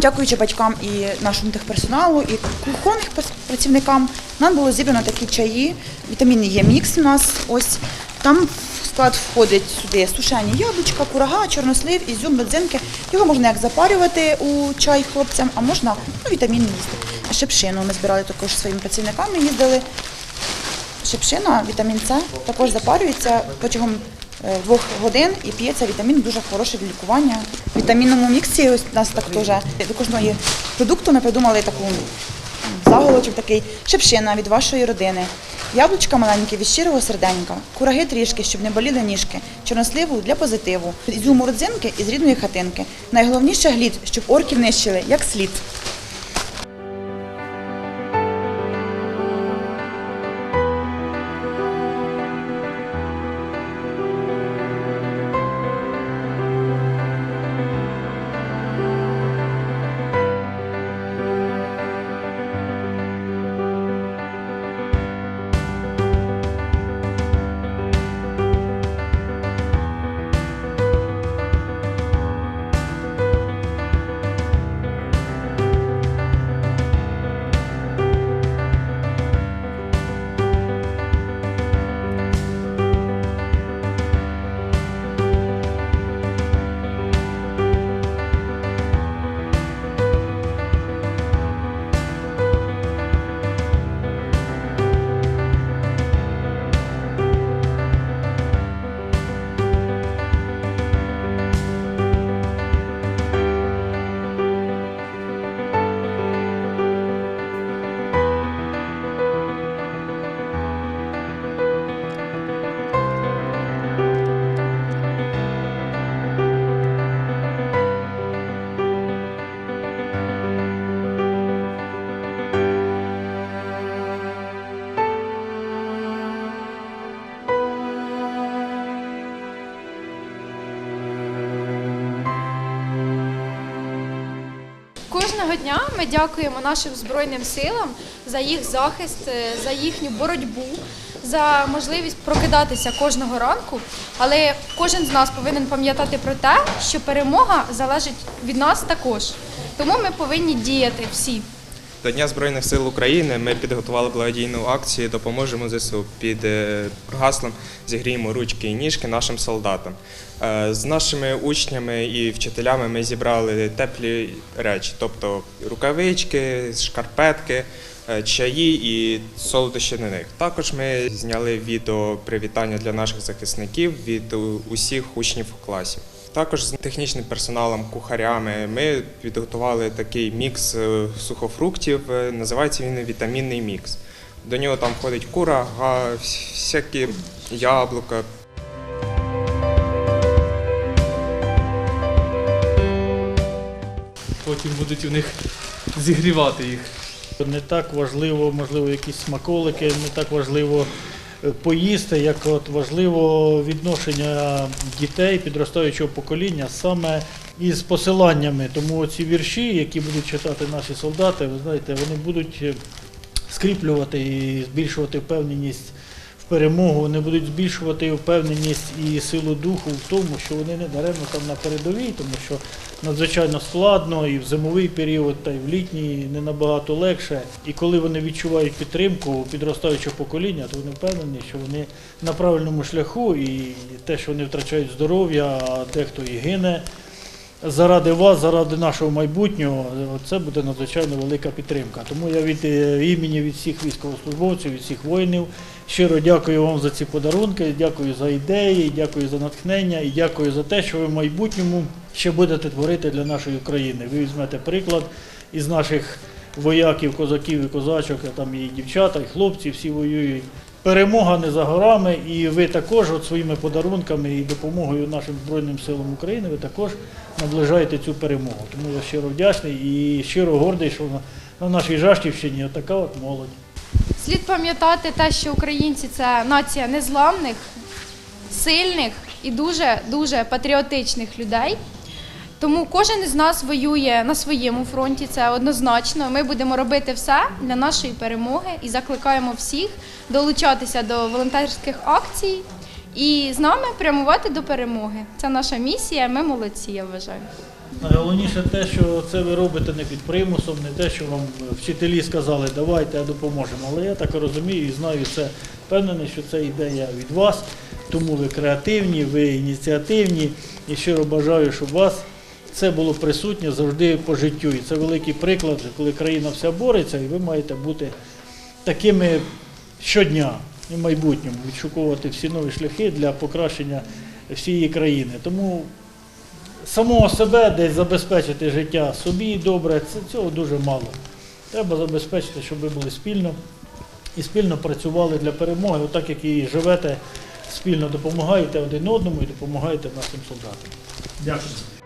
Дякуючи батькам і нашому техперсоналу, і кухонних працівникам, нам було зібрано такі чаї. Вітамінний є мікс у нас. Ось там в склад входить сюди сушені яблучка, курага, чорнослив, ізюм, родзинки. Його можна як запарювати у чай хлопцям, а можна ну, вітамінний їсти. Шипшину ми збирали також своїми працівниками, їздили. Шипшина, вітамін С, також запарюється протягом е, двох годин і п'ється вітамін дуже хороший для лікування. В вітамінному міксі ось у нас так теж до кожного продукту ми придумали таку м, заголовочок такий шипшина від вашої родини. Яблучка маленькі від щирого серденька, кураги трішки, щоб не боліли ніжки, чорносливу для позитиву, ізюму родзинки із рідної хатинки. Найголовніше глід, щоб орків нищили, як слід. Кожного дня ми дякуємо нашим збройним силам за їх захист, е, за їхню боротьбу, за можливість прокидатися кожного ранку. Але кожен з нас повинен пам'ятати про те, що перемога залежить від нас також. Тому ми повинні діяти всі. До Дня Збройних сил України ми підготували благодійну акцію Допоможемо ЗСУ під е, гаслом Зігріємо ручки і ніжки нашим солдатам. Е, З нашими учнями і вчителями ми зібрали теплі речі, тобто рукавички, шкарпетки, е, чаї і солодощі на них. Також ми зняли відео привітання для наших захисників від усіх учнів класів. Також з технічним персоналом, кухарями ми підготували такий мікс е, сухофруктів. е, Називається він вітамінний мікс. До нього там входить курага, вс- всякі яблука, потім будуть у них зігрівати їх. Не так важливо, можливо, якісь смаколики, не так важливо поїсти, як от важливо відношення дітей, підростаючого покоління саме із посиланнями. Тому ці вірші, які будуть читати наші солдати, ви знаєте, вони будуть скріплювати і збільшувати впевненість перемогу, вони будуть збільшувати впевненість і силу духу в тому, що вони не даремно там на передовій, тому що надзвичайно складно і в зимовий період, та й в літній не набагато легше. І коли вони відчувають підтримку підростаючого покоління, то вони впевнені, що вони на правильному шляху, і те, що вони втрачають здоров'я, а дехто і гине. Заради вас, заради нашого майбутнього, це буде надзвичайно велика підтримка. Тому я від е, імені від всіх військовослужбовців, від всіх воїнів щиро дякую вам за ці подарунки, дякую за ідеї, дякую за натхнення і дякую за те, що ви в майбутньому ще будете творити для нашої України. Ви візьмете приклад із наших вояків, козаків і козачок, а там і дівчата, і хлопці, всі воюють. Перемога не за горами, і ви також от своїми подарунками і допомогою нашим Збройним силам України ви також наближаєте цю перемогу. Тому я щиро вдячний і щиро гордий, що на, на нашій Жашківщині така от молодь. Слід пам'ятати те, що українці це нація незламних, сильних і дуже дуже патріотичних людей. Тому кожен із нас воює на своєму фронті, це однозначно. Ми будемо робити все для нашої перемоги і закликаємо всіх долучатися до волонтерських акцій і з нами прямувати до перемоги. Це наша місія. Ми молодці, я вважаю. Найголовніше те, що це ви робите не під примусом, не те, що вам вчителі сказали, давайте допоможемо. Але я так розумію і знаю це впевнений, що це ідея від вас, тому ви креативні, ви ініціативні і щиро бажаю, щоб у вас це було присутнє завжди по життю. І це великий приклад, коли країна вся бореться, і ви маєте бути такими щодня і в майбутньому, відшуковувати всі нові шляхи для покращення всієї країни. Тому самого себе десь забезпечити життя собі добре, це цього дуже мало. Треба забезпечити, щоб ви були спільно і спільно працювали для перемоги, отак як і живете, спільно допомагаєте один одному і допомагаєте нашим солдатам. Дякую.